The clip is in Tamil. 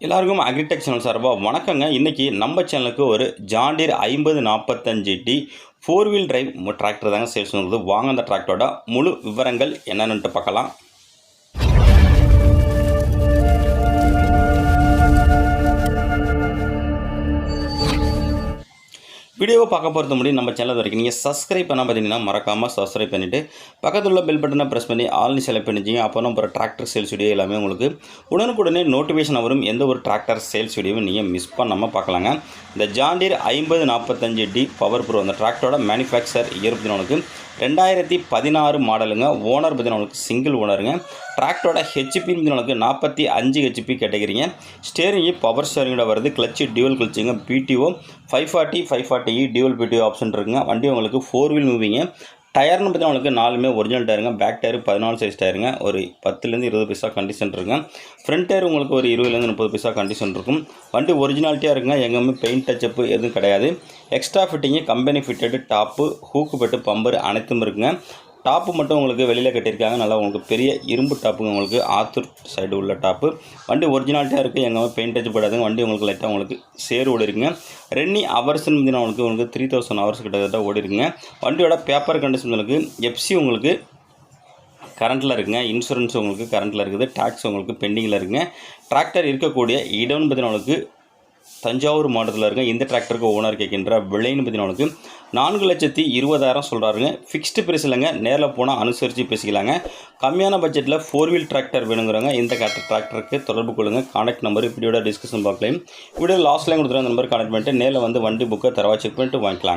எல்லாருக்கும் அக்ரிடெக் சேனல் சார்பாக வணக்கங்க. இன்றைக்கி நம்ம சேனலுக்கு ஒரு ஜாண்டீர் ஐம்பது நாற்பத்தஞ்சு D four wheel drive tractor தாங்க சேல்ஸ் வந்து வாங்க அந்த டிராக்டரோட முழு விவரங்கள் என்னென்னுட்டு பார்க்கலாம். வீடியோவை பார்க்க போகிறது முடியும். நம்ம சேனல் வரைக்கும் நீங்கள் சப்ஸ்கிரைப் பண்ண பார்த்தீங்கன்னா மறக்காமல் சப்ஸ்கிரைப் பண்ணிவிட்டு பக்கத்தில் உள்ள பெல் பட்டனை ப்ரெஸ் பண்ணி ஆல்னு செலக்ட் பண்ணிச்சிங்க அப்போ நம்ம ஒரு டிராக்டர் சேல்ஸ் வீடியோ எல்லாமே உங்களுக்கு உடனுக்குடனே நோட்டிஃபிகேஷன் வரும். எந்த ஒரு டிராக்டர் சேல்ஸ் வீடியோவும் நீங்கள் மிஸ் பண்ணாமல் பார்க்கலாங்க. இந்த ஜாண்டீர் ஐம்பது நாற்பத்தஞ்சு டி பவர் ப்ரோ அந்த டிராக்டரோட மேனுஃபேக்சர் இருபத்தி நாலுக்கு ரெண்டாயிரத்தி பதினாறு மாடலுங்க ஓனர் பதினாலுக்கு சிங்கிள் ஓனருங்க டிராக்டரோட ஹெச்பி பதினாலுக்கு நாற்பத்தி அஞ்சு ஹெச்பி கேட்டகிரிங்க ஸ்டேரிங் பவர் ஸ்டேரிங்கோட வருது. Clutch dual கிளச்சுங்க PTO five forty five forty dual P T option இருக்குங்க. வண்டி உங்களுக்கு ஃபோர் வீல் மூவிங்க டயர்னு பார்த்தா உங்களுக்கு நாலுமே ஒரிஜினல் டயருங்க பேக் டயர் பதினாலு சைஸ் டயருங்க ஒரு பத்துலேருந்து இருபது பைசா கண்டிஷன் இருக்குங்க. ஃப்ரண்ட் டயர் உங்களுக்கு ஒரு இருபதுலேருந்து முப்பது பைசா கண்டிஷன் இருக்கும். வண்டி ஒரிஜினாலிட்டியாக இருக்குங்க. எங்கேயுமே பெயிண்ட் டச்சப்பு எதுவும் கிடையாது. Extra fitting company fitted top hook bed bumper அனைத்தும் இருக்குங்க. டாப்பு மட்டும் உங்களுக்கு வெளியில் கட்டியிருக்காங்க. நல்லா உங்களுக்கு பெரிய இரும்பு டாப்புங்க உங்களுக்கு ஆத்தூர் சைடு உள்ள டாப்பு. வண்டி ஒரிஜினாலிட்டியாக இருக்குது எங்கே பெயிண்ட் டச் போடாதுங்க. வண்டி உங்களுக்கு லைட்டாக உங்களுக்கு சேர் ஓடி இருக்குங்க ரென்னி ஹவர்ஸ்னு பார்த்தீங்கன்னா உங்களுக்கு உங்களுக்கு த்ரீ தௌசண்ட் ஹவர்ஸ் கிட்டத்தட்ட ஓடி இருக்குங்க வண்டியோட பேப்பர் கண்டிஷன் உங்களுக்கு எஃப்சி உங்களுக்கு கரண்ட்டில் இருக்குங்க. இன்சூரன்ஸ் உங்களுக்கு கரண்ட்டில் இருக்குது. டேக்ஸ் உங்களுக்கு பெண்டிங்கில் இருக்குங்க. டிராக்டர் இருக்கக்கூடிய இடம்னு பார்த்தீங்கன்னா உங்களுக்கு தஞ்சாவூர் மாவட்டத்தில் இருக்க இந்த டிராக்டருக்கு ஓனர் கேட்கின்ற விலைன்னு பார்த்தீங்கன்னா நான்கு லட்சத்தி இருபதாயிரம் சொல்கிறாருங்க ஃபிக்ஸ்டு பிரைஸ் இல்லைங்க. நேரில் போனால் அனுசரித்து பேசிக்கலாங்க. கம்மியான பட்ஜெட்டில் ஃபோர் வீல் டிராக்டர் வேணுங்கிறவங்க இந்த டிராக்டருக்கு தொடர்பு கொள்ளுங்கள் கான்டாக்ட் நம்பர் இப்படியோட டிஸ்கஷன் பார்க்கலையும் வீடியோ லாஸ்ட்லேயும் கொடுத்துருங்க அந்த நம்பர் கான்டாக்ட் பண்ணிட்டு நேரில் வந்து வண்டி புக்கை தரவா செக் பண்ணிட்டு வாங்கிக்கலாம்.